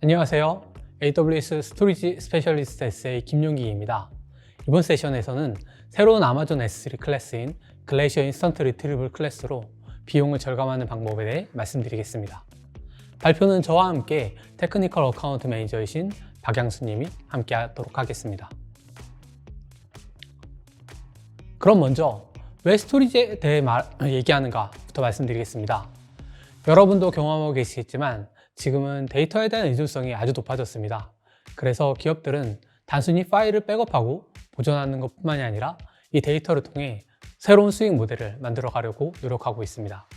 안녕하세요. AWS 스토리지 스페셜리스트 SA 김용기입니다. 이번 세션에서는 새로운 아마존 S3 클래스인 글레이셔 인스턴트 리트리블 클래스로 비용을 절감하는 방법에 대해 말씀드리겠습니다. 발표는 저와 함께 테크니컬 어카운트 매니저이신 박양수님이 함께 하도록 하겠습니다. 그럼 먼저 왜 스토리지에 대해 말, 얘기하는가부터 말씀드리겠습니다. 여러분도 경험하고 계시겠지만 지금은 데이터에 대한 의존성이 아주 높아졌습니다. 그래서 기업들은 단순히 파일을 백업하고 보존하는 것 뿐만이 아니라 이 데이터를 통해 새로운 수익 모델을 만들어 가려고 노력하고 있습니다.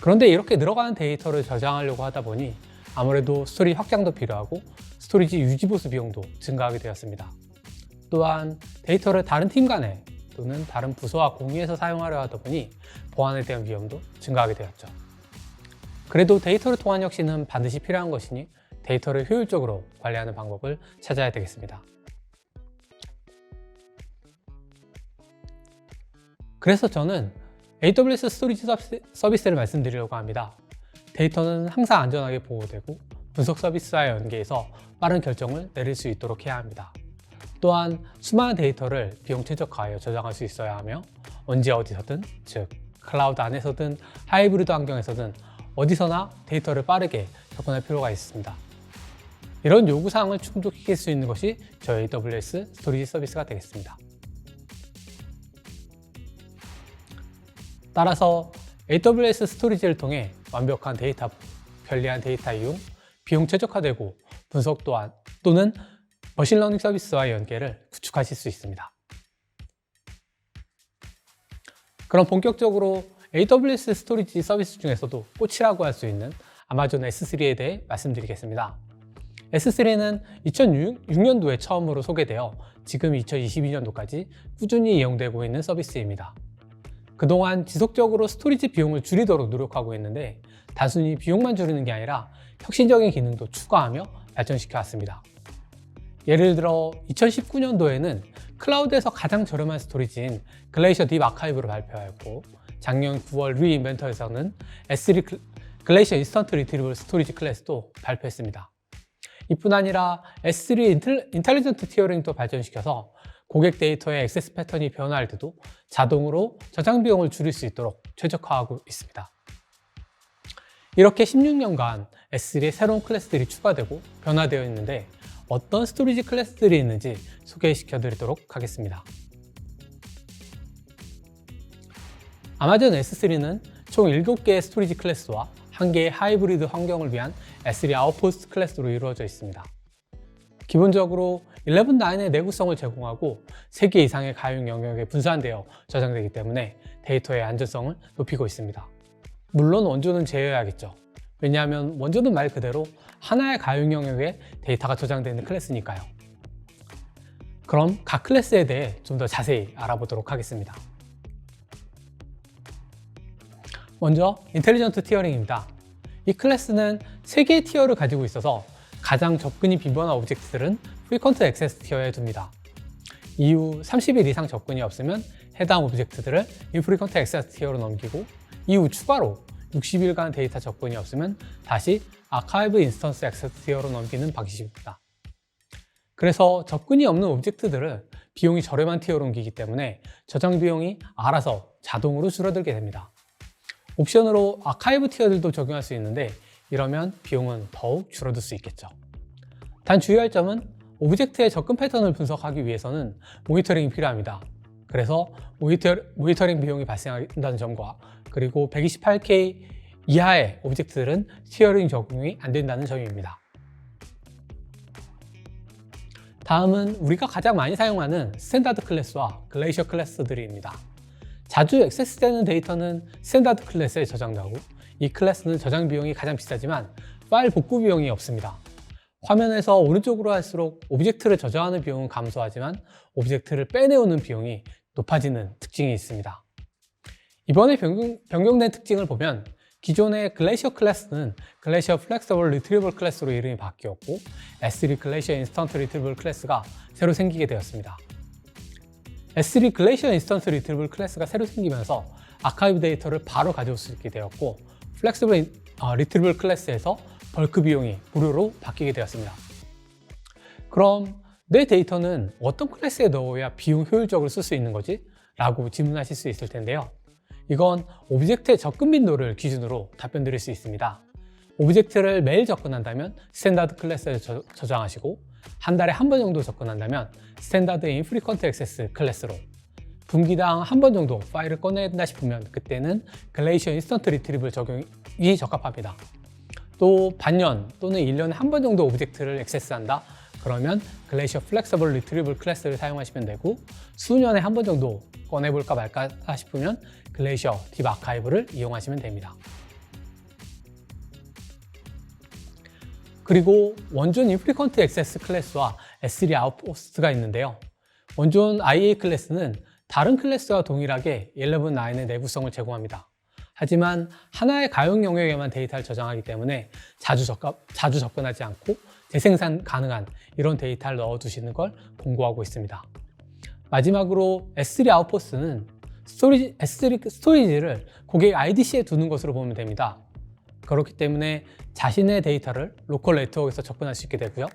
그런데 이렇게 늘어가는 데이터를 저장하려고 하다 보니 아무래도 스토리 확장도 필요하고 스토리지 유지 보수 비용도 증가하게 되었습니다. 또한 데이터를 다른 팀 간에 또는 다른 부서와 공유해서 사용하려 하다 보니 보안에 대한 위험도 증가하게 되었죠. 그래도 데이터를 통한 혁신은 반드시 필요한 것이니 데이터를 효율적으로 관리하는 방법을 찾아야 되겠습니다. 그래서 저는 AWS 스토리지 서비스를 말씀드리려고 합니다. 데이터는 항상 안전하게 보호되고 분석 서비스와 연계해서 빠른 결정을 내릴 수 있도록 해야 합니다. 또한 수많은 데이터를 비용 최적화하여 저장할 수 있어야 하며 언제 어디서든 즉 클라우드 안에서든 하이브리드 환경에서든 어디서나 데이터를 빠르게 접근할 필요가 있습니다. 이런 요구사항을 충족시킬 수 있는 것이 저희 AWS 스토리지 서비스가 되겠습니다. 따라서 AWS 스토리지를 통해 완벽한 데이터, 편리한 데이터 이용, 비용 최적화되고 분석 또한 또는 머신러닝 서비스와 연계를 구축하실 수 있습니다. 그럼 본격적으로 AWS 스토리지 서비스 중에서도 꽃이라고 할 수 있는 아마존 S3에 대해 말씀드리겠습니다. S3는 2006년도에 처음으로 소개되어 지금 2022년도까지 꾸준히 이용되고 있는 서비스입니다. 그동안 지속적으로 스토리지 비용을 줄이도록 노력하고 있는데 단순히 비용만 줄이는 게 아니라 혁신적인 기능도 추가하며 발전시켜 왔습니다. 예를 들어 2019년도에는 클라우드에서 가장 저렴한 스토리지인 글레이셔 딥 아카이브를 발표하였고 작년 9월 리인벤터에서는 S3 글레이셔 인스턴트 리트리블 스토리지 클래스도 발표했습니다. 이뿐 아니라 S3 인텔리전트 티어링도 발전시켜서 고객 데이터의 액세스 패턴이 변화할 때도 자동으로 저장 비용을 줄일 수 있도록 최적화하고 있습니다. 이렇게 16년간 S3의 새로운 클래스들이 추가되고 변화되어 있는데 어떤 스토리지 클래스들이 있는지 소개시켜 드리도록 하겠습니다. 아마존 S3는 총 7개의 스토리지 클래스와 1개의 하이브리드 환경을 위한 S3 아웃포스트 클래스로 이루어져 있습니다. 기본적으로 11.9의 내구성을 제공하고 3개 이상의 가용 영역에 분산되어 저장되기 때문에 데이터의 안전성을 높이고 있습니다. 물론 원조는 제외해야겠죠. 왜냐하면 원조는 말 그대로 하나의 가용 영역에 데이터가 저장되는 클래스니까요. 그럼 각 클래스에 대해 좀 더 자세히 알아보도록 하겠습니다. 먼저 인텔리전트 티어링입니다. 이 클래스는 3개의 티어를 가지고 있어서 가장 접근이 빈번한 오브젝트들은 프리컨트 액세스 티어에 둡니다. 이후 30일 이상 접근이 없으면 해당 오브젝트들을 인프리컨트 액세스 티어로 넘기고 이후 추가로 60일간 데이터 접근이 없으면 다시 아카이브 인스턴스 액세스 티어로 넘기는 방식입니다. 그래서 접근이 없는 오브젝트들은 비용이 저렴한 티어로 옮기기 때문에 저장 비용이 알아서 자동으로 줄어들게 됩니다. 옵션으로 아카이브 티어들도 적용할 수 있는데 이러면 비용은 더욱 줄어들 수 있겠죠. 단 주의할 점은 오브젝트의 접근 패턴을 분석하기 위해서는 모니터링이 필요합니다. 그래서 모니터, 모니터 링 비용이 발생한다는 점과 그리고 128K 이하의 오브젝트들은 티어링 적용이 안 된다는 점입니다. 다음은 우리가 가장 많이 사용하는 스탠다드 클래스와 글레이셔 클래스들입니다. 자주 액세스되는 데이터는 스탠다드 클래스에 저장되고 이 클래스는 저장 비용이 가장 비싸지만 파일 복구 비용이 없습니다. 화면에서 오른쪽으로 할수록 오브젝트를 저장하는 비용은 감소하지만 오브젝트를 빼내오는 비용이 높아지는 특징이 있습니다. 이번에 변경, 된 특징을 보면 기존의 글레이셔 클래스는 글레이셔 플렉서블 리트리블 클래스로 이름이 바뀌었고 S3 글레이셔 인스턴트 리트리블 클래스가 새로 생기게 되었습니다. S3 글레이셔 인스턴트 리트리블 클래스가 새로 생기면서 아카이브 데이터를 바로 가져올 수 있게 되었고 플렉서블 리트리블 클래스에서 벌크 비용이 무료로 바뀌게 되었습니다. 그럼 내 데이터는 어떤 클래스에 넣어야 비용 효율적으로 쓸 수 있는 거지? 라고 질문하실 수 있을 텐데요. 이건 오브젝트의 접근 빈도를 기준으로 답변 드릴 수 있습니다. 오브젝트를 매일 접근한다면 스탠다드 클래스에 저, 저장하시고 한 달에 한 번 정도 접근한다면 스탠다드 인프리컨트 액세스 클래스로 분기당 한 번 정도 파일을 꺼낸다 싶으면 그때는 글레이셔 인스턴트 리트리블 적용이 적합합니다. 또 반년 또는 1년에 한 번 정도 오브젝트를 액세스한다. 그러면 글레이셔 플렉서블 리트리블 클래스를 사용하시면 되고 수년에 한 번 정도 꺼내볼까 말까 싶으면 글레이셔 딥 아카이브를 이용하시면 됩니다. 그리고 원존 인프리컨트 액세스 클래스와 S3 아웃포스트가 있는데요. 원존 IA 클래스는 다른 클래스와 동일하게 11.9의 내구성을 제공합니다. 하지만 하나의 가용 영역에만 데이터를 저장하기 때문에 자주, 접근, 자주 접근하지 않고 재생산 가능한 이런 데이터를 넣어두시는 걸 권고하고 있습니다. 마지막으로 S3 아웃포스는 스토리지, S3 스토리지를 고객 IDC에 두는 것으로 보면 됩니다. 그렇기 때문에 자신의 데이터를 로컬 네트워크에서 접근할 수 있게 되고요.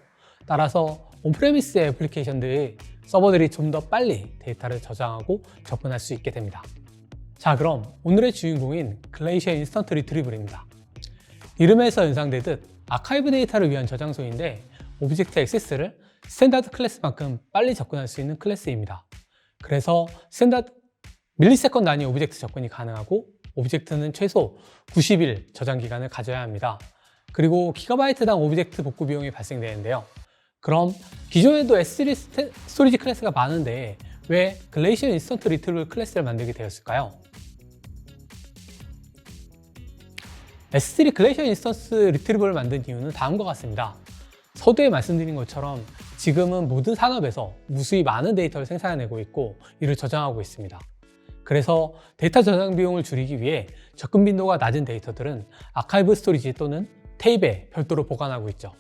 따라서 온프레미스 애플리케이션들이 서버들이 좀 더 빨리 데이터를 저장하고 접근할 수 있게 됩니다. 자 그럼 오늘의 주인공인 글레이셔 인스턴트 리트리블입니다. 이름에서 연상되듯 아카이브 데이터를 위한 저장소인데 오브젝트 액세스를 스탠다드 클래스만큼 빨리 접근할 수 있는 클래스입니다. 그래서 스탠다드 밀리세컨 단위 오브젝트 접근이 가능하고 오브젝트는 최소 90일 저장 기간을 가져야 합니다. 그리고 기가바이트당 오브젝트 복구 비용이 발생되는데요. 그럼 기존에도 S3 스토리지 클래스가 많은데 왜 글레이시어 인스턴트 리트리블 클래스를 만들게 되었을까요? S3 글레이시어 인스턴스 리트리블을 만든 이유는 다음과 같습니다. 서두에 말씀드린 것처럼 지금은 모든 산업에서 무수히 많은 데이터를 생산해내고 있고 이를 저장하고 있습니다. 그래서 데이터 저장 비용을 줄이기 위해 접근 빈도가 낮은 데이터들은 아카이브 스토리지 또는 테이프에 별도로 보관하고 있죠.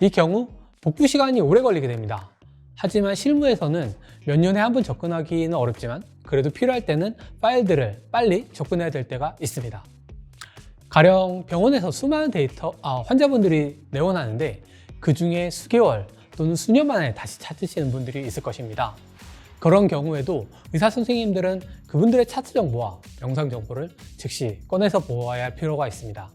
이 경우 복구 시간이 오래 걸리게 됩니다. 하지만 실무에서는 몇 년에 한 번 접근하기는 어렵지만 그래도 필요할 때는 파일들을 빨리 접근해야 될 때가 있습니다. 가령 병원에서 수많은 데이터, 아, 환자분들이 내원하는데 그 중에 수개월 또는 수년 만에 다시 찾으시는 분들이 있을 것입니다. 그런 경우에도 의사 선생님들은 그분들의 차트 정보와 영상 정보를 즉시 꺼내서 보아야 할 필요가 있습니다.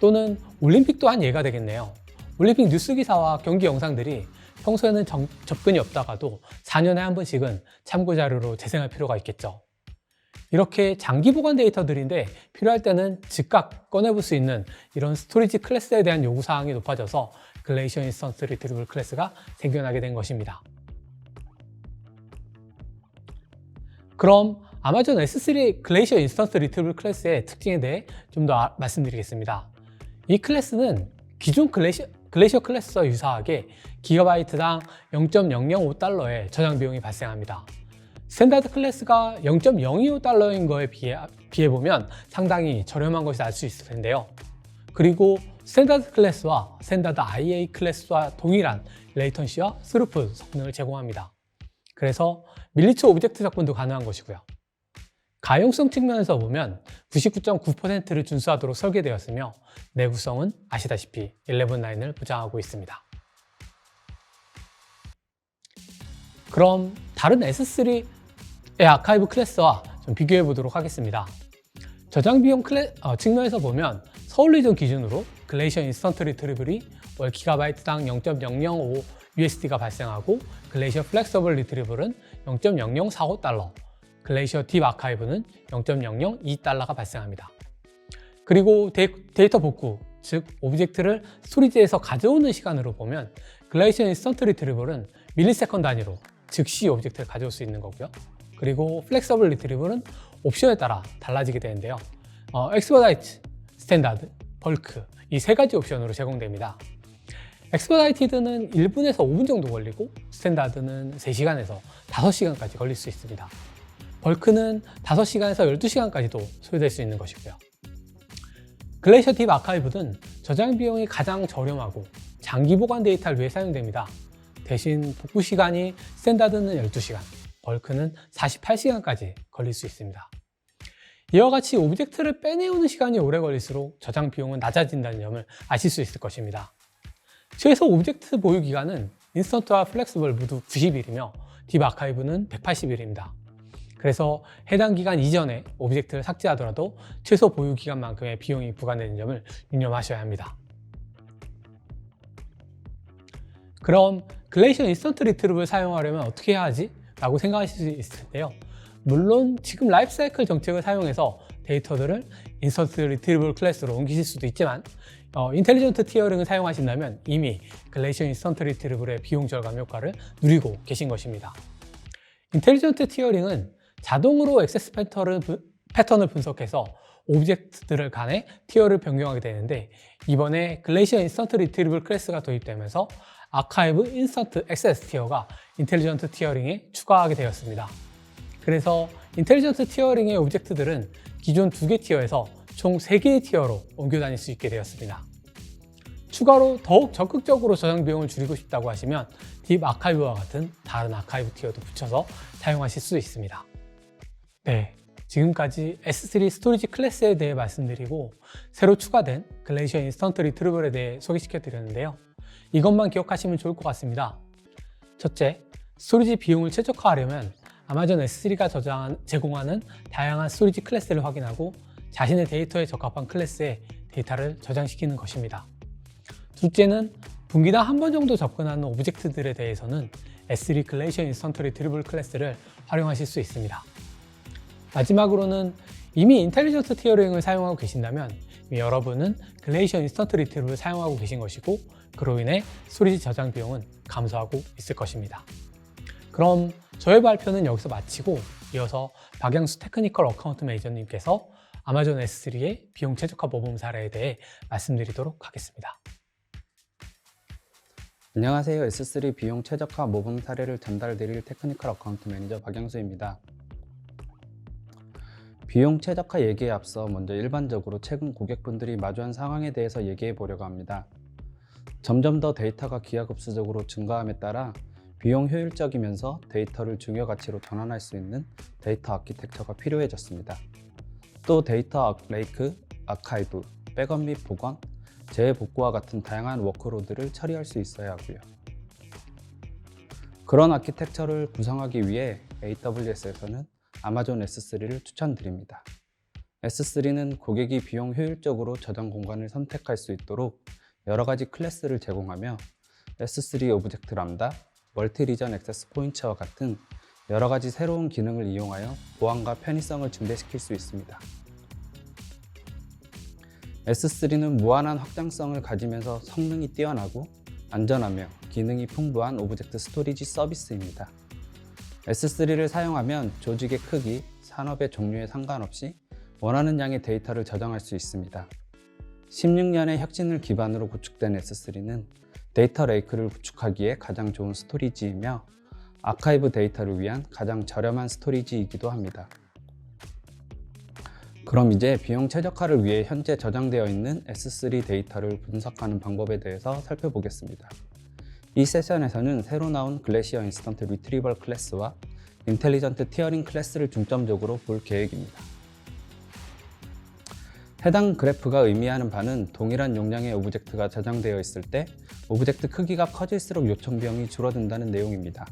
또는 올림픽 또한 예가 되겠네요. 올림픽 뉴스 기사와 경기 영상들이 평소에는 정, 접근이 없다가도 4년에 한 번씩은 참고 자료로 재생할 필요가 있겠죠. 이렇게 장기 보관 데이터들인데 필요할 때는 즉각 꺼내볼 수 있는 이런 스토리지 클래스에 대한 요구사항이 높아져서 글레이셔 인스턴스 리트리블 클래스가 생겨나게 된 것입니다. 그럼 아마존 S3 글레이셔 인스턴스 리트리블 클래스의 특징에 대해 좀 더 말씀드리겠습니다. 이 클래스는 기존 글레이셔, 글레이셔 클래스와 유사하게 기가바이트당 0.005달러의 저장 비용이 발생합니다. 스탠다드 클래스가 0.025달러인 거에 비해, 비해 보면 상당히 저렴한 것이 알 수 있을 텐데요. 그리고 스탠다드 클래스와 스탠다드 IA 클래스와 동일한 레이턴시와 스루프 성능을 제공합니다. 그래서 밀리츠 오브젝트 접근도 가능한 것이고요. 가용성 측면에서 보면 99.9%를 준수하도록 설계되었으며 내구성은 아시다시피 11.9을 보장하고 있습니다. 그럼 다른 S3의 아카이브 클래스와 좀 비교해 보도록 하겠습니다. 저장 비용 클래, 어, 측면에서 보면 서울 리전 기준으로 글레이셔 인스턴트 리트리블이 월 기가바이트당 0.005 USD가 발생하고 글레이셔 플렉서블 리트리블은 0.0045달러, 글레이셔 딥 아카이브는 0.002달러가 발생합니다. 그리고 데, 이 터 복구, 즉 오브젝트를 스토리지에서 가져오는 시간으로 보면 글레이셔 인스턴트 리트리블은 밀리세컨 단위로 즉시 오브젝트를 가져올 수 있는 거고요. 그리고 플렉서블 리트리블은 옵션에 따라 달라지게 되는데요. 어, 엑스퍼다이트, 스탠다드, 벌크 이 세 가지 옵션으로 제공됩니다. 엑스퍼다이티드는 1분에서 5분 정도 걸리고 스탠다드는 3시간에서 5시간까지 걸릴 수 있습니다. 벌크는 5시간에서 12시간까지도 소요될 수 있는 것이고요. 글레이셔 딥 아카이브는 저장 비용이 가장 저렴하고 장기 보관 데이터를 위해 사용됩니다. 대신 복구 시간이 스탠다드는 12시간, 벌크는 48시간까지 걸릴 수 있습니다. 이와 같이 오브젝트를 빼내오는 시간이 오래 걸릴수록 저장 비용은 낮아진다는 점을 아실 수 있을 것입니다. 최소 오브젝트 보유 기간은 인스턴트와 플렉스블 모두 90일이며 딥 아카이브는 180일입니다. 그래서 해당 기간 이전에 오브젝트를 삭제하더라도 최소 보유 기간만큼의 비용이 부과되는 점을 유념하셔야 합니다. 그럼 글레이션 인스턴트 리트리브를 사용하려면 어떻게 해야 하지? 라고 생각하실 수 있을 텐데요. 물론 지금 라이프 사이클 정책을 사용해서 데이터들을 인스턴트 리트리블 클래스로 옮기실 수도 있지만 어, 인텔리전트 티어링을 사용하신다면 이미 글레이션 인스턴트 리트리블의 비용 절감 효과를 누리고 계신 것입니다. 인텔리전트 티어링은 자동으로 액세스 패턴을, 분- 패턴을 분석해서 오브젝트들 간의 티어를 변경하게 되는데 이번에 글레이션 인스턴트 리트리블 클래스가 도입되면서 아카이브 인스턴트 액세스 티어가 인텔리전트 티어링에 추가하게 되었습니다. 그래서 인텔리전트 티어링의 오브젝트들은 기존 두 개 티어에서 총 3개의 티어로 옮겨 다닐 수 있게 되었습니다. 추가로 더욱 적극적으로 저장 비용을 줄이고 싶다고 하시면 딥 아카이브와 같은 다른 아카이브 티어도 붙여서 사용하실 수 있습니다. 네, 지금까지 S3 스토리지 클래스에 대해 말씀드리고 새로 추가된 글레이션 인스턴트 리트리블에 대해 소개시켜 드렸는데요. 이것만 기억하시면 좋을 것 같습니다. 첫째, 스토리지 비용을 최적화하려면 아마존 S3가 저장, 제공하는 다양한 스토리지 클래스를 확인하고 자신의 데이터에 적합한 클래스에 데이터를 저장시키는 것입니다. 둘째는 분기당 한 번 정도 접근하는 오브젝트들에 대해서는 S3 글레이션 인스턴트 리트리블 클래스를 활용하실 수 있습니다. 마지막으로는 이미 인텔리전트 티어링을 사용하고 계신다면 여러분은 글레이션 인스턴트 리트리블을 사용하고 계신 것이고 그로 인해 스토리지 저장 비용은 감소하고 있을 것입니다. 그럼 저의 발표는 여기서 마치고 이어서 박영수 테크니컬 어카운트 매니저님께서 아마존 S3의 비용 최적화 모범 사례에 대해 말씀드리도록 하겠습니다. 안녕하세요. S3 비용 최적화 모범 사례를 전달드릴 테크니컬 어카운트 매니저 박영수입니다. 비용 최적화 얘기에 앞서 먼저 일반적으로 최근 고객분들이 마주한 상황에 대해서 얘기해 보려고 합니다. 점점 더 데이터가 기하급수적으로 증가함에 따라 비용 효율적이면서 데이터를 중요 가치로 전환할 수 있는 데이터 아키텍처가 필요해졌습니다. 또 데이터 레이크, 아카이브, 백업 및 보관, 재복구와 같은 다양한 워크로드를 처리할 수 있어야 하고요. 그런 아키텍처를 구성하기 위해 AWS에서는 아마존 S3를 추천드립니다. S3는 고객이 비용 효율적으로 저장 공간을 선택할 수 있도록 여러 가지 클래스를 제공하며 S3 오브젝트 람다, 멀티 리전 액세스 포인트와 같은 여러 가지 새로운 기능을 이용하여 보안과 편의성을 증대시킬 수 있습니다. S3는 무한한 확장성을 가지면서 성능이 뛰어나고 안전하며 기능이 풍부한 오브젝트 스토리지 서비스입니다. S3를 사용하면 조직의 크기, 산업의 종류에 상관없이 원하는 양의 데이터를 저장할 수 있습니다. 16년의 혁신을 기반으로 구축된 S3는 데이터 레이크를 구축하기에 가장 좋은 스토리지이며 아카이브 데이터를 위한 가장 저렴한 스토리지이기도 합니다. 그럼 이제 비용 최적화를 위해 현재 저장되어 있는 S3 데이터를 분석하는 방법에 대해서 살펴보겠습니다. 이 세션에서는 새로 나온 글래시어 인스턴트 리트리벌 클래스와 인텔리전트 티어링 클래스를 중점적으로 볼 계획입니다. 해당 그래프가 의미하는 바는 동일한 용량의 오브젝트가 저장되어 있을 때 오브젝트 크기가 커질수록 요청 비용이 줄어든다는 내용입니다.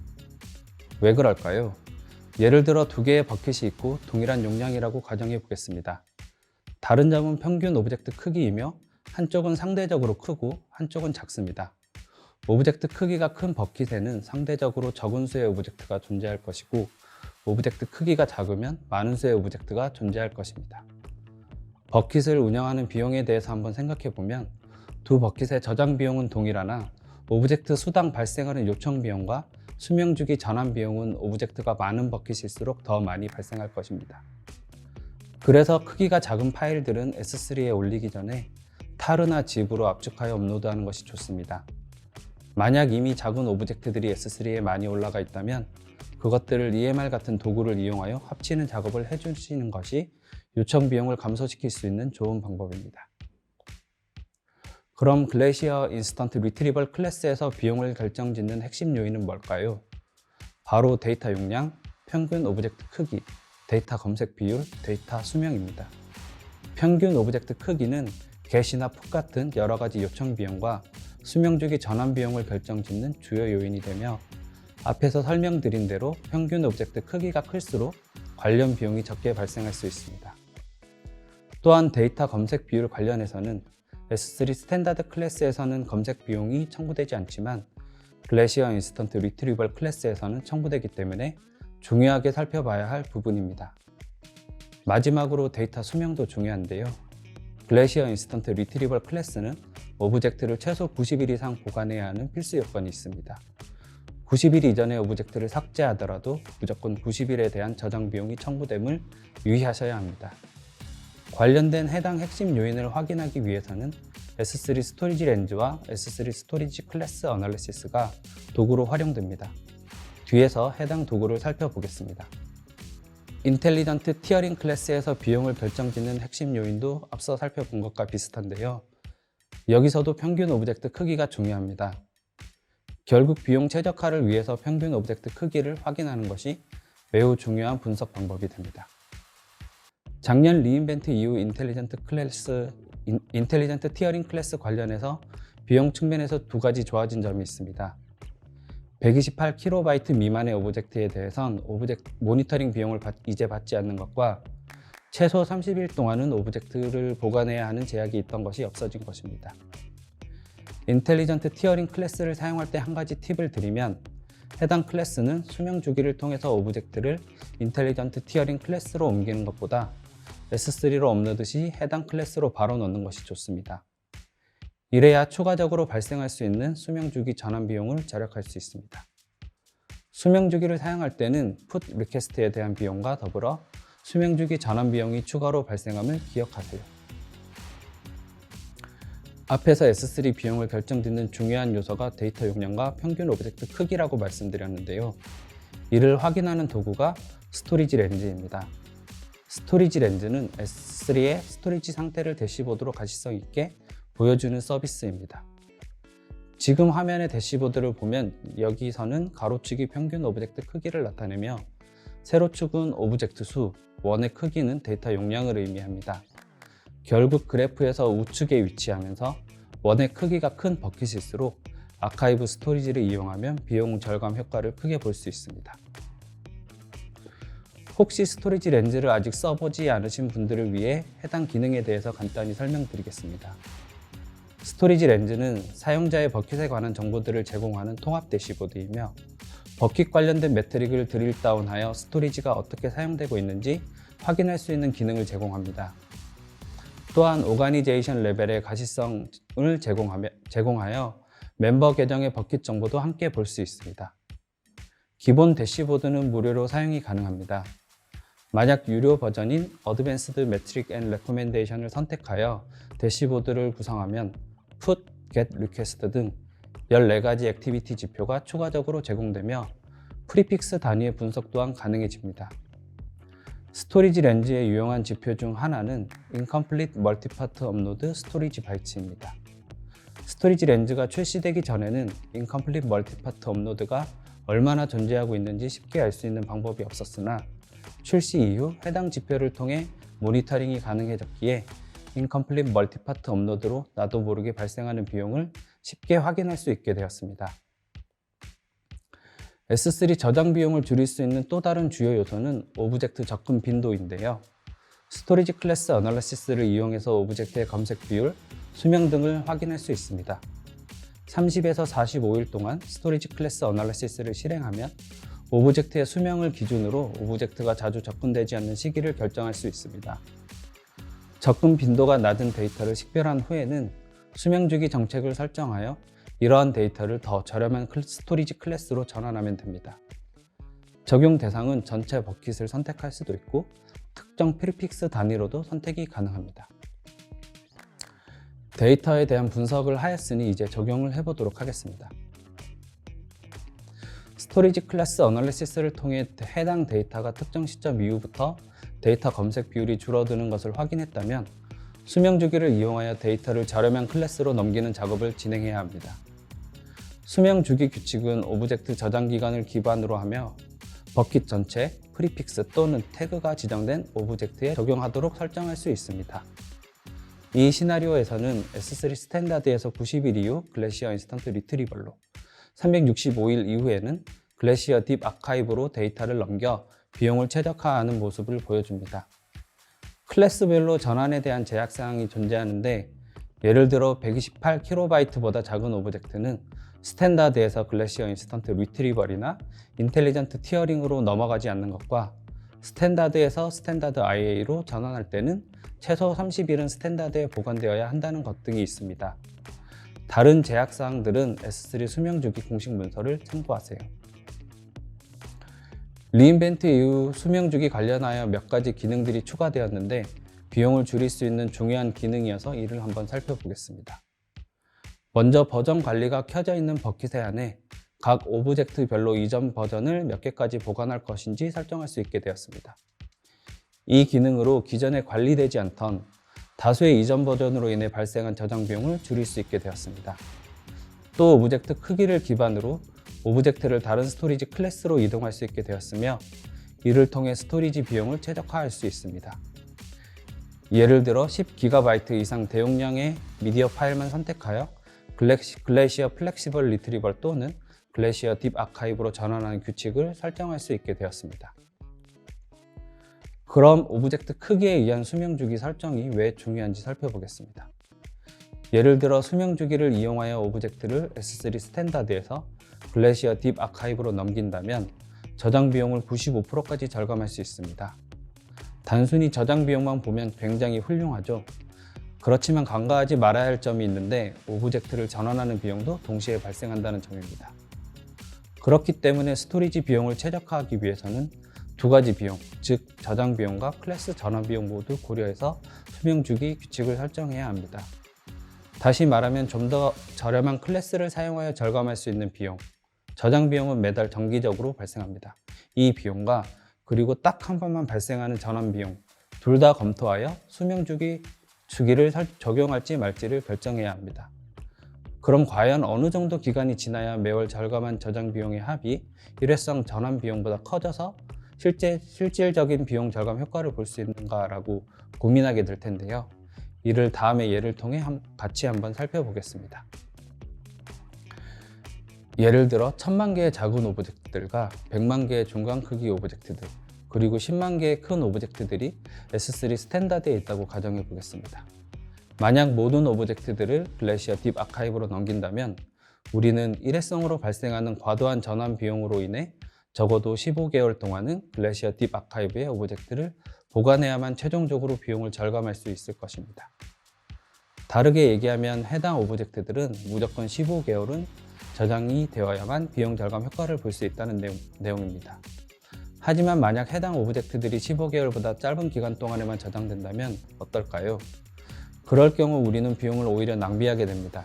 왜 그럴까요? 예를 들어 두 개의 버킷이 있고 동일한 용량이라고 가정해 보겠습니다. 다른 점은 평균 오브젝트 크기이며 한쪽은 상대적으로 크고 한쪽은 작습니다. 오브젝트 크기가 큰 버킷에는 상대적으로 적은 수의 오브젝트가 존재할 것이고 오브젝트 크기가 작으면 많은 수의 오브젝트가 존재할 것입니다. 버킷을 운영하는 비용에 대해서 한번 생각해 보면 두 버킷의 저장 비용은 동일하나 오브젝트 수당 발생하는 요청 비용과 수명 주기 전환 비용은 오브젝트가 많은 버킷일수록 더 많이 발생할 것입니다. 그래서 크기가 작은 파일들은 S3에 올리기 전에 타르나 짚으로 압축하여 업로드하는 것이 좋습니다. 만약 이미 작은 오브젝트들이 S3에 많이 올라가 있다면 그것들을 EMR 같은 도구를 이용하여 합치는 작업을 해주시는 것이 요청 비용을 감소시킬 수 있는 좋은 방법입니다. 그럼 글래시어 인스턴트 리트리벌 클래스에서 비용을 결정짓는 핵심 요인은 뭘까요? 바로 데이터 용량, 평균 오브젝트 크기, 데이터 검색 비율, 데이터 수명입니다. 평균 오브젝트 크기는 get이나 put 같은 여러 가지 요청 비용과 수명 주기 전환 비용을 결정짓는 주요 요인이 되며 앞에서 설명드린 대로 평균 오브젝트 크기가 클수록 관련 비용이 적게 발생할 수 있습니다. 또한 데이터 검색 비율 관련해서는 S3 스탠다드 클래스에서는 검색 비용이 청구되지 않지만 글래시어 인스턴트 리트리벌 클래스에서는 청구되기 때문에 중요하게 살펴봐야 할 부분입니다. 마지막으로 데이터 수명도 중요한데요. 글래시어 인스턴트 리트리벌 클래스는 오브젝트를 최소 90일 이상 보관해야 하는 필수 요건이 있습니다. 90일 이전에 오브젝트를 삭제하더라도 무조건 90일에 대한 저장 비용이 청구됨을 유의하셔야 합니다. 관련된 해당 핵심 요인을 확인하기 위해서는 S3 스토리지 렌즈와 S3 스토리지 클래스 어널리시스가 도구로 활용됩니다. 뒤에서 해당 도구를 살펴보겠습니다. 인텔리전트 티어링 클래스에서 비용을 결정짓는 핵심 요인도 앞서 살펴본 것과 비슷한데요. 여기서도 평균 오브젝트 크기가 중요합니다. 결국 비용 최적화를 위해서 평균 오브젝트 크기를 확인하는 것이 매우 중요한 분석 방법이 됩니다. 작년 리인벤트 이후 인텔리전트 클래스, 인, 인텔리전트 티어링 클래스 관련해서 비용 측면에서 두 가지 좋아진 점이 있습니다. 128KB 미만의 오브젝트에 대해선 오브젝트 모니터링 비용을 받, 이제 받지 않는 것과 최소 30일 동안은 오브젝트를 보관해야 하는 제약이 있던 것이 없어진 것입니다. 인텔리전트 티어링 클래스를 사용할 때 한 가지 팁을 드리면 해당 클래스는 수명 주기를 통해서 오브젝트를 인텔리전트 티어링 클래스로 옮기는 것보다 S3로 업로드 시 해당 클래스로 바로 넣는 것이 좋습니다. 이래야 추가적으로 발생할 수 있는 수명 주기 전환 비용을 절약할 수 있습니다. 수명 주기를 사용할 때는 put 리퀘스트에 대한 비용과 더불어 수명 주기 전환 비용이 추가로 발생함을 기억하세요. 앞에서 S3 비용을 결정짓는 중요한 요소가 데이터 용량과 평균 오브젝트 크기라고 말씀드렸는데요. 이를 확인하는 도구가 스토리지 렌즈입니다. 스토리지 렌즈는 S3의 스토리지 상태를 대시보드로 가시성 있게 보여주는 서비스입니다. 지금 화면의 대시보드를 보면 여기서는 가로축이 평균 오브젝트 크기를 나타내며 세로축은 오브젝트 수, 원의 크기는 데이터 용량을 의미합니다. 결국 그래프에서 우측에 위치하면서 원의 크기가 큰 버킷일수록 아카이브 스토리지를 이용하면 비용 절감 효과를 크게 볼 수 있습니다. 혹시 스토리지 렌즈를 아직 써보지 않으신 분들을 위해 해당 기능에 대해서 간단히 설명드리겠습니다. 스토리지 렌즈는 사용자의 버킷에 관한 정보들을 제공하는 통합 대시보드이며 버킷 관련된 매트릭을 드릴 다운하여 스토리지가 어떻게 사용되고 있는지 확인할 수 있는 기능을 제공합니다. 또한 오가니제이션 레벨의 가시성을 제공하여 멤버 계정의 버킷 정보도 함께 볼 수 있습니다. 기본 대시보드는 무료로 사용이 가능합니다. 만약 유료 버전인 어드밴스드 매트릭 앤 레코멘데이션을 선택하여 대시보드를 구성하면 put, get, 등 14가지 액티비티 지표가 추가적으로 제공되며 프리픽스 단위의 분석 또한 가능해집니다. 스토리지 렌즈의 유용한 지표 중 하나는 Incomplete Multipart Upload Storage Bytes입니다. 스토리지 렌즈가 출시되기 전에는 Incomplete Multipart Upload가 얼마나 존재하고 있는지 쉽게 알 수 있는 방법이 없었으나 출시 이후 해당 지표를 통해 모니터링이 가능해졌기에 Incomplete Multipart Upload로 나도 모르게 발생하는 비용을 쉽게 확인할 수 있게 되었습니다. S3 저장 비용을 줄일 수 있는 또 다른 주요 요소는 오브젝트 접근 빈도인데요. 스토리지 클래스 어널리시스를 이용해서 오브젝트의 검색 비율, 수명 등을 확인할 수 있습니다. 30에서 45일 동안 스토리지 클래스 어널리시스를 실행하면 오브젝트의 수명을 기준으로 오브젝트가 자주 접근되지 않는 시기를 결정할 수 있습니다. 접근 빈도가 낮은 데이터를 식별한 후에는 수명 주기 정책을 설정하여 이러한 데이터를 더 저렴한 클- 스토리지 클래스로 전환하면 됩니다. 적용 대상은 전체 버킷을 선택할 수도 있고 특정 프리픽스 단위로도 선택이 가능합니다. 데이터에 대한 분석을 하였으니 이제 적용을 해보도록 하겠습니다. 스토리지 클래스 어널리시스를 통해 해당 데이터가 특정 시점 이후부터 데이터 검색 비율이 줄어드는 것을 확인했다면 수명 주기를 이용하여 데이터를 저렴한 클래스로 넘기는 작업을 진행해야 합니다. 수명 주기 규칙은 오브젝트 저장 기간을 기반으로 하며 버킷 전체, 프리픽스 또는 태그가 지정된 오브젝트에 적용하도록 설정할 수 있습니다. 이 시나리오에서는 S3 스탠다드에서 90일 이후 글래시어 인스턴트 리트리벌로 365일 이후에는 글래시어 딥 아카이브로 데이터를 넘겨 비용을 최적화하는 모습을 보여줍니다. 클래스별로 전환에 대한 제약 사항이 존재하는데 예를 들어 128kB보다 작은 오브젝트는 스탠다드에서 글래시어 인스턴트 리트리벌이나 인텔리전트 티어링으로 넘어가지 않는 것과 스탠다드에서 스탠다드 IA로 전환할 때는 최소 30일은 스탠다드에 보관되어야 한다는 것 등이 있습니다. 다른 제약 사항들은 S3 수명 주기 공식 문서를 참고하세요. 리인벤트 이후 수명 주기 관련하여 몇 가지 기능들이 추가되었는데 비용을 줄일 수 있는 중요한 기능이어서 이를 한번 살펴보겠습니다. 먼저 버전 관리가 켜져 있는 버킷에 한해 각 오브젝트별로 이전 버전을 몇 개까지 보관할 것인지 설정할 수 있게 되었습니다. 이 기능으로 기존에 관리되지 않던 다수의 이전 버전으로 인해 발생한 저장 비용을 줄일 수 있게 되었습니다. 또 오브젝트 크기를 기반으로 오브젝트를 다른 스토리지 클래스로 이동할 수 있게 되었으며 이를 통해 스토리지 비용을 최적화할 수 있습니다. 예를 들어 10GB 이상 대용량의 미디어 파일만 선택하여 글래시, 글래시어 플렉시벌 리트리벌 또는 글래시어 딥 아카이브로 전환하는 규칙을 설정할 수 있게 되었습니다. 그럼 오브젝트 크기에 의한 수명 주기 설정이 왜 중요한지 살펴보겠습니다. 예를 들어 수명 주기를 이용하여 오브젝트를 S3 스탠다드에서 글래시어 딥 아카이브로 넘긴다면 저장 비용을 95%까지 절감할 수 있습니다. 단순히 저장 비용만 보면 굉장히 훌륭하죠. 그렇지만 간과하지 말아야 할 점이 있는데 오브젝트를 전환하는 비용도 동시에 발생한다는 점입니다. 그렇기 때문에 스토리지 비용을 최적화하기 위해서는 두 가지 비용, 즉 저장 비용과 클래스 전환 비용 모두 고려해서 수명 주기 규칙을 설정해야 합니다. 다시 말하면 좀 더 저렴한 클래스를 사용하여 절감할 수 있는 비용, 저장 비용은 매달 정기적으로 발생합니다. 이 비용과 그리고 딱 한 번만 발생하는 전환 비용, 둘 다 검토하여 수명 주기 주기를 설- 적용할지 말지를 결정해야 합니다. 그럼 과연 어느 정도 기간이 지나야 매월 절감한 저장 비용의 합이 일회성 전환 비용보다 커져서 실제 실질적인 비용 절감 효과를 볼 수 있는가라고 고민하게 될 텐데요. 이를 다음의 예를 통해 한- 같이 한번 살펴보겠습니다. 예를 들어 천만 개의 작은 오브젝트들과 100만 개의 중간 크기 오브젝트들 그리고 10만 개의 큰 오브젝트들이 S3 스탠다드에 있다고 가정해 보겠습니다. 만약 모든 오브젝트들을 글래시어 딥 아카이브로 넘긴다면 우리는 일회성으로 발생하는 과도한 전환 비용으로 인해 적어도 15개월 동안은 글래시어 딥 아카이브의 오브젝트를 보관해야만 최종적으로 비용을 절감할 수 있을 것입니다. 다르게 얘기하면 해당 오브젝트들은 무조건 15개월은 저장이 되어야만 비용 절감 효과를 볼 수 있다는 내용, 내용 입니다. 하지만 만약 해당 오브젝트들이 15개월보다 짧은 기간 동안에만 저장된다면 어떨까요? 그럴 경우 우리는 비용을 오히려 낭비하게 됩니다.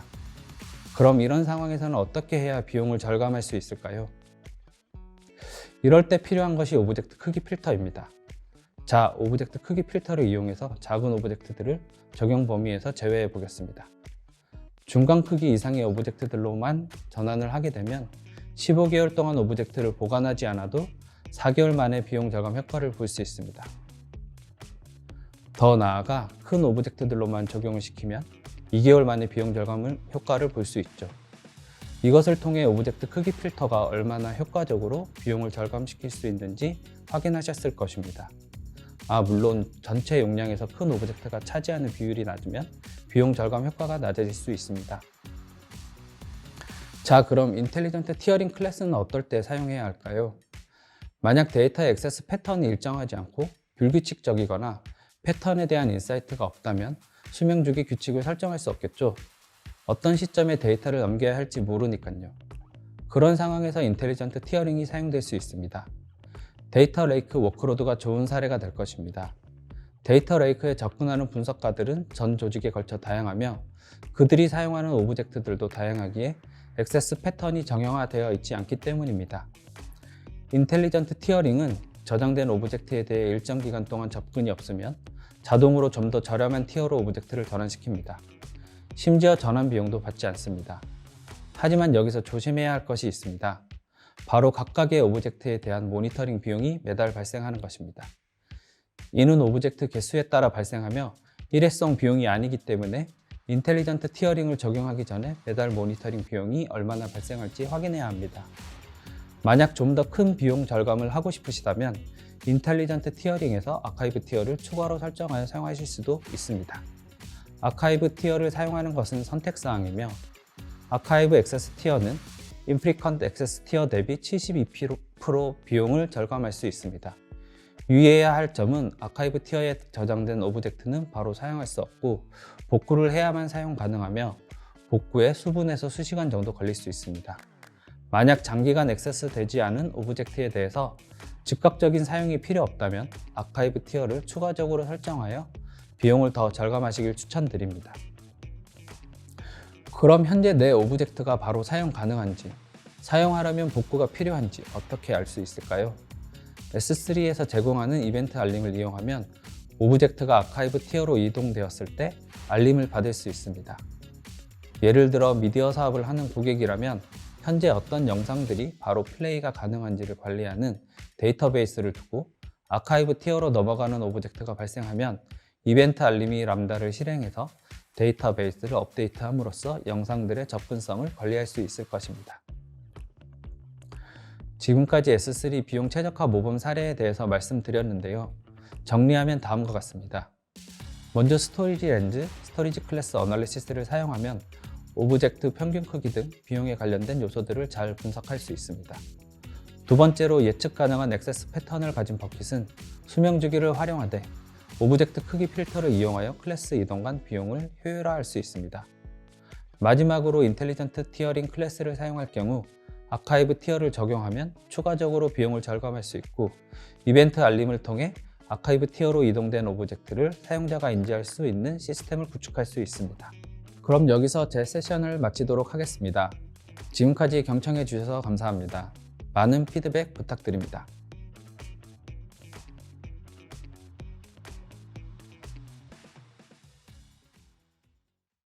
그럼 이런 상황에서는 어떻게 해야 비용을 절감할 수 있을까요? 이럴 때 필요한 것이 오브젝트 크기 필터입니다. 자, 오브젝트 크기 필터를 이용해서 작은 오브젝트들을 적용 범위에서 제외해 보겠습니다. 중간 크기 이상의 오브젝트들로만 전환을 하게 되면 15개월 동안 오브젝트를 보관하지 않아도 4개월 만에 비용 절감 효과를 볼 수 있습니다. 더 나아가 큰 오브젝트들로만 적용을 시키면 2개월 만에 비용 절감을 효과를 볼 수 있죠. 이것을 통해 오브젝트 크기 필터가 얼마나 효과적으로 비용을 절감시킬 수 있는지 확인하셨을 것입니다. 아, 물론 전체 용량에서 큰 오브젝트가 차지하는 비율이 낮으면 비용 절감 효과가 낮아질 수 있습니다. 자, 그럼 인텔리전트 티어링 클래스는 어떨 때 사용해야 할까요? 만약 데이터의 액세스 패턴이 일정하지 않고 불규칙적이거나 패턴에 대한 인사이트가 없다면 수명 주기 규칙을 설정할 수 없겠죠. 어떤 시점에 데이터를 넘겨야 할지 모르니까요. 그런 상황에서 인텔리전트 티어링이 사용될 수 있습니다. 데이터 레이크 워크로드가 좋은 사례가 될 것입니다. 데이터 레이크에 접근하는 분석가들은 전 조직에 걸쳐 다양하며 그들이 사용하는 오브젝트들도 다양하기에 액세스 패턴이 정형화되어 있지 않기 때문입니다. 인텔리전트 티어링은 저장된 오브젝트에 대해 일정 기간 동안 접근이 없으면 자동으로 좀 더 저렴한 티어로 오브젝트를 전환시킵니다. 심지어 전환 비용도 받지 않습니다. 하지만 여기서 조심해야 할 것이 있습니다. 바로 각각의 오브젝트에 대한 모니터링 비용이 매달 발생하는 것입니다. 이는 오브젝트 개수에 따라 발생하며 일회성 비용이 아니기 때문에 인텔리전트 티어링을 적용하기 전에 매달 모니터링 비용이 얼마나 발생할지 확인해야 합니다. 만약 좀 더 큰 비용 절감을 하고 싶으시다면 인텔리전트 티어링에서 아카이브 티어를 추가로 설정하여 사용하실 수도 있습니다. 아카이브 티어를 사용하는 것은 선택사항이며 아카이브 액세스 티어는 인프리컨트 액세스 티어 대비 72% 비용을 절감할 수 있습니다. 유의해야 할 점은 아카이브 티어에 저장된 오브젝트는 바로 사용할 수 없고 복구를 해야만 사용 가능하며 복구에 수분에서 수시간 정도 걸릴 수 있습니다. 만약 장기간 액세스 되지 않은 오브젝트에 대해서 즉각적인 사용이 필요 없다면 아카이브 티어를 추가적으로 설정하여 비용을 더 절감하시길 추천드립니다. 그럼 현재 내 오브젝트가 바로 사용 가능한지, 사용하려면 복구가 필요한지 어떻게 알 수 있을까요? S3에서 제공하는 이벤트 알림을 이용하면 오브젝트가 아카이브 티어로 이동되었을 때 알림을 받을 수 있습니다. 예를 들어 미디어 사업을 하는 고객이라면 현재 어떤 영상들이 바로 플레이가 가능한지를 관리하는 데이터베이스를 두고 아카이브 티어로 넘어가는 오브젝트가 발생하면 이벤트 알림이 람다를 실행해서 데이터베이스를 업데이트함으로써 영상들의 접근성을 관리할 수 있을 것입니다. 지금까지 S3 비용 최적화 모범 사례에 대해서 말씀드렸는데요. 정리하면 다음과 같습니다. 먼저 스토리지 렌즈, 스토리지 클래스 어널리시스를 사용하면 오브젝트 평균 크기 등 비용에 관련된 요소들을 잘 분석할 수 있습니다. 두 번째로 예측 가능한 액세스 패턴을 가진 버킷은 수명 주기를 활용하되 오브젝트 크기 필터를 이용하여 클래스 이동 간 비용을 효율화할 수 있습니다. 마지막으로 인텔리전트 티어링 클래스를 사용할 경우 아카이브 티어를 적용하면 추가적으로 비용을 절감할 수 있고 이벤트 알림을 통해 아카이브 티어로 이동된 오브젝트를 사용자가 인지할 수 있는 시스템을 구축할 수 있습니다. 그럼 여기서 제 세션을 마치도록 하겠습니다. 지금까지 경청해 주셔서 감사합니다. 많은 피드백 부탁드립니다.